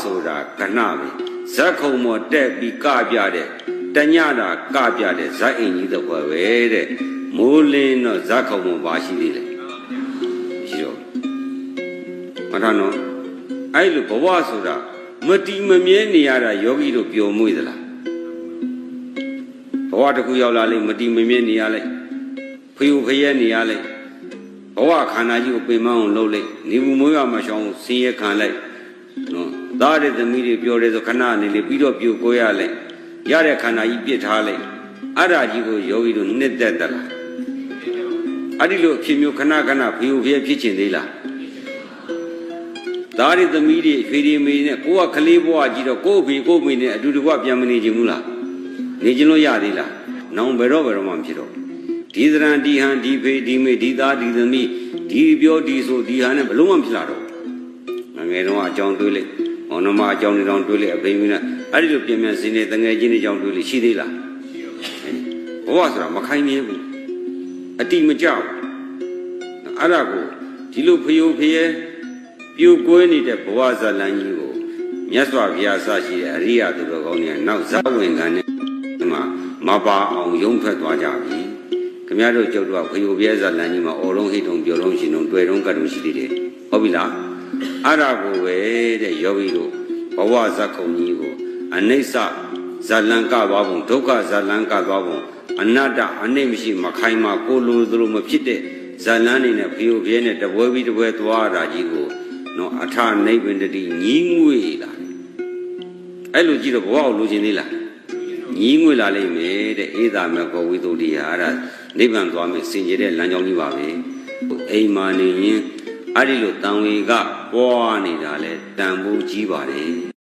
ဆိုတာကဏပဲဇက်ခုံမော်တက်ပြီးကပြတဲ့တညတာကပြတဲ့ဇက်အင်ကြီးတော့ပဲတဲ့မိုးလင်းတော့ဇက်ခုံမော်ပါရှိသေးတယ်ရှိတော့မထနော်အဲ့လိုဘဝဆိုတာမတီမမြဲနေရတာယောဂီတို့ပျော်မွေ့သလားဘဝတစ်ခုရောက်လာလိမ့်မတီမမြဲနေရလိုက်ဖျူဖျဲနေရလိုက်ဘဝခန္ဓာကြီးကိုပင်မအောင်လုပ်လိုက်နေဘူးမိုးရမရှောင်းဆင်းရဲခံလိုက် နော်သားတဲ့သမီးတွေပြောတယ်ဆိုခဏနေလေပြီးတော့ပြိုကိုရလိုက်ရတဲ့ခန္ဓာကြီးပြစ်ထားလိုက်အဲ့ဒါကြီးကိုယောဂီတို့နှစ်သက်သလားအဲ့ဒီလိုအဖြစ်မျိုးခဏခဏဖျူဖျဲဖြစ်ချင်သေးလားသားရီသမီးတွေဖေးရီမေနဲ့ကိုကကလေးဘဝကြီးတော့ကို့ဖေကို့မေနဲ့အတူတကွပြန်မနေချင်ဘူးလားနေချင်လို့ရသေးလားနောင်ဘယ်တော့ဘယ်တော့မှမဖြစ်တော့ဒီသရံဒီဟန်ဒီဖေဒီမေဒီသားဒီသမီးဒီပြောဒီဆိုဒီဟာနဲ့ဘလုံးမှမဖြစ်လာတော့ ငငယ်တော့အကြောင်းတွေးလိုက်ဟောနမအကြောင်းတွေတောင်တွေးလိုက်အဖေမင်းနဲ့အဲ့ဒီလိုပြင်ပြန်စင်းနေတငယ်ချင်းတွေအကြောင်းတွေးလိုက်ရှိသေးလားဘဝဆိုတာမခိုင်းမြဲဘူးအတိမကြောက်အဲ့ဒါကိုဒီလိုဖျို့ဖျဲပြိုကွဲနေတဲ့ဘဝဇလန်းကြီးကိုမြတ်စွာဘုရားဆရှိတဲ့အရိယသူတော်ကောင်းတွေကနောက်ဇဝင်ခံနဲ့ဒီမှာမပါအောင်ယုံထွက်သွားကြပြီခမရတို့ကျုပ်တို့ကဖယိုပြဲဇလန်းကြီးမှာအော်လုံးဟိတ်တုံပြောလုံးရှင်တုံတွေ့တုံကတ်တုံရှိသေးတယ်ဟုတ်ပြီလား အဲ့ဒါကိုပဲတဲ့ယောဂီတို့ဘဝဇက်ခုံကြီးကိုအနိစ္စဇလန်းကသွားပုံဒုက္ခဇလန်းကသွားပုံအနတ္တအနိမ့်မရှိမခိုင်မာကိုလိုသလိုမဖြစ်တဲ့ဇလန်းနေနဲ့ဖယိုပြဲနဲ့တပွဲပြီးတပွဲသွားတာကြီးကိုနော်အထာနိဗ္ဗန္တတိညီးငွေလာအဲ့လိုကြည့်တော့ဘဝကိုလိုချင်သေးလားညီးငွေလာလိမ့်မယ်တဲ့အေးသာမြတ်ကောဝိသုဒ္ဓိဟာအဲ့ဒါနိဗ္ဗာန်သွားမယ်စင်ကြယ်တဲ့လမ်းကြောင်းကြီးပါပဲအိမ်မာနေရင် အဲ့ဒီလိုတန်ဝေကပွားနေတာလဲတန်ဖိုးကြီးပါတယ်